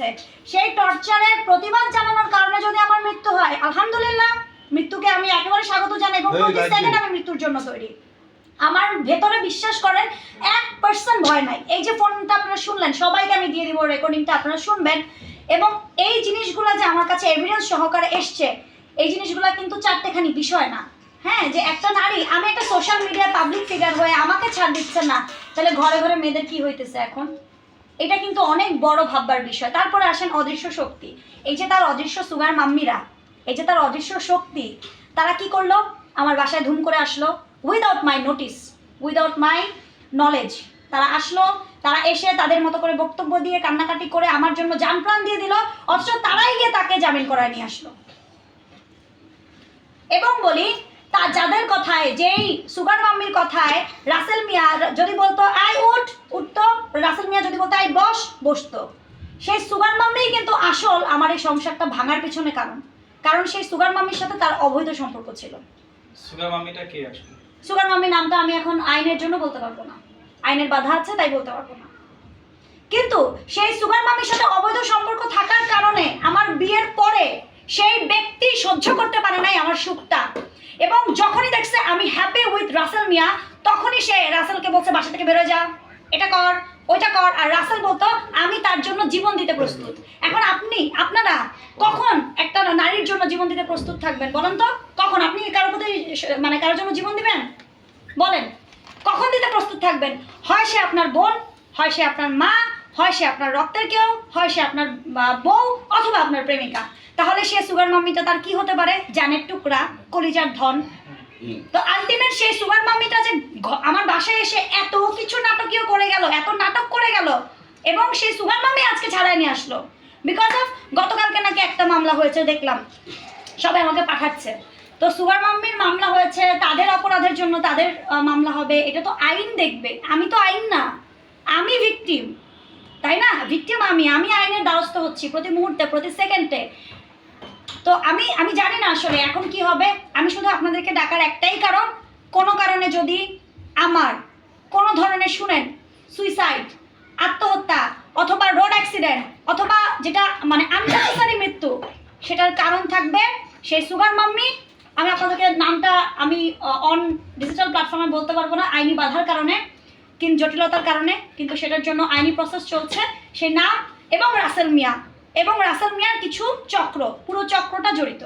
হচ্ছে। সেই টর্চারের প্রতিবাদ জানানোর কারণে যদি আমার মৃত্যু হয় আলহামদুলিল্লাহ মৃত্যুকে আমি একেবারে স্বাগত জানাই এবং প্রতি সেকেন্ড আমি মৃত্যুর জন্য তৈরি। আমার ভেতরে বিশ্বাস করেন এক পার্সেন্ট ভয় নাই। এই যে ফোনটা আপনারা শুনলেন সবাইকে আমি দিয়ে দিব রেকর্ডিংটা আপনারা শুনবেন। এবং এই জিনিসগুলো যে আমার কাছে এভিডেন্স সহকারে এসছে এই জিনিসগুলো কিন্তু চারটেখানি বিষয় না। হ্যাঁ যে একটা নারী আমি একটা সোশ্যাল মিডিয়া পাবলিক ফিগার হয়ে আমাকে ছাড় দিচ্ছে না তাহলে ঘরে ঘরে মেয়েদের কি হইতেছে এখন? এটা কিন্তু অনেক বড় ভাববার বিষয়। তারপরে আসেন অদৃশ্য শক্তি। এই যে তার অদৃশ্য সুগার মাম্মিরা, এই যে তার অদৃশ্য শক্তি, তারা কি করল? আমার বাসায় ধুম করে আসলো। Without my notice without my knowledge তারা আসলো, তারা এসে তাদের মতো করে বক্তব্য দিয়ে, কান্নাকাটি করে আমার জন্য যান প্রাণ দিয়ে দিল, অথচ তারাই গিয়ে তাকে জামিন করায় নিয়ে আসলো। এবং বলি তা যাদের কথায় যেই সুগার মাম্মির কথায় রাসেল মিয়া যদি বলতো আই উঠ উঠতো রাসেল মিয়া যদি বলতো আই বস বসতো। সেই সুগার মাম্মি কিন্তু আসল আমার এই সংসারটা ভাঙার পিছনে কারণ। কারণ সেই সুগার মাম্মির সাথে তার অবৈধ সম্পর্ক ছিল। সুগা মামিটা কে আসলে? সুগার মাম্মি নামটা আমি এখন আইনের জন্য বলতে পারব না। আইনের বাধা আছে তাই বলতে পারব না। কিন্তু সেই সুগার মামির সাথে অবৈধ সম্পর্ক থাকার কারণে আমার বিয়ের পরে সেই ব্যক্তি সহ্য করতে পারে নাই আমার সুখটা। এবং যখনই দেখছে আমি হ্যাপি উইথ রাসেল মিয়া, তখনই সে রাসেলকে বলছে, বাসা থেকে বেরোয় যা। এটা কর, ওইটা কর। আর রাসেল বলতো, আমি তার জন্য জীবন দিতে প্রস্তুত। এখন আপনি, আপনারা কখন একটা নারীর জন্য জীবন দিতে প্রস্তুত থাকবেন বলেন তো? কখন? আপনি কারোর প্রতি মানে কারোর জন্য জীবন দিবেন? বলেন। কখন দিতে প্রস্তুত থাকবেন? হয় সে আপনার বোন, হয় সে আপনার মা হয় সে আপনার রক্তের কেউ, হয় সে আপনার বউ অথবা আপনার প্রেমিকা। তাহলে সে সুগার মাম্মিটা তার কি হতে পারে? জানের টুকরা, কলিজার ধন। তো আলটিমেট সেই সুগার মাম্মিটা যে আমার বাসায় এসে এত কিছু নাটকীয় করে গেল, এত নাটক করে গেল, এবং সেই সুগার মাম্মি আজকে ছাড়াই নিয়ে আসলো। বিকজ অফ গতকালকে নাকি একটা মামলা হয়েছে, দেখলাম। সবাই আমাকে পাঠাচ্ছে। তো সুগার মাম্মির মামলা হয়েছে, তাদের অপরাধের জন্য তাদের মামলা হবে। এটা তো আইন দেখবে। আমি তো আইন না। আমি ভিকটিম তাই না? ভিকটিম আমি আমি আইনের দ্বারস্থ হচ্ছি প্রতি মুহূর্তে, প্রতি সেকেন্ডে তো আমি আমি জানি না আসলে এখন কি হবে। আমি শুধু আপনাদেরকে ডাকার একটাই কারণ, কোনো কারণে যদি আমার কোনো ধরনের, শুনেন সুইসাইড আত্মহত্যা অথবা রোড অ্যাক্সিডেন্ট অথবা যেটা মানে আননেসেসারি মৃত্যু, সেটার কারণ থাকবে সেই সুগার মাম্মি। আমি আপনাদেরকে নামটা আমি অন ডিজিটাল প্ল্যাটফর্মে বলতে পারব না, আইনি বাধার কারণে। কিন্তু জটিলতার কারণে, কিন্তু সেটার জন্য আইনি প্রসেস চলছে। সে নাম এবং রাসেল মিয়া। এবং রাসেল মিয়ার কিছু চক্র, পুরো চক্রটা জড়িত।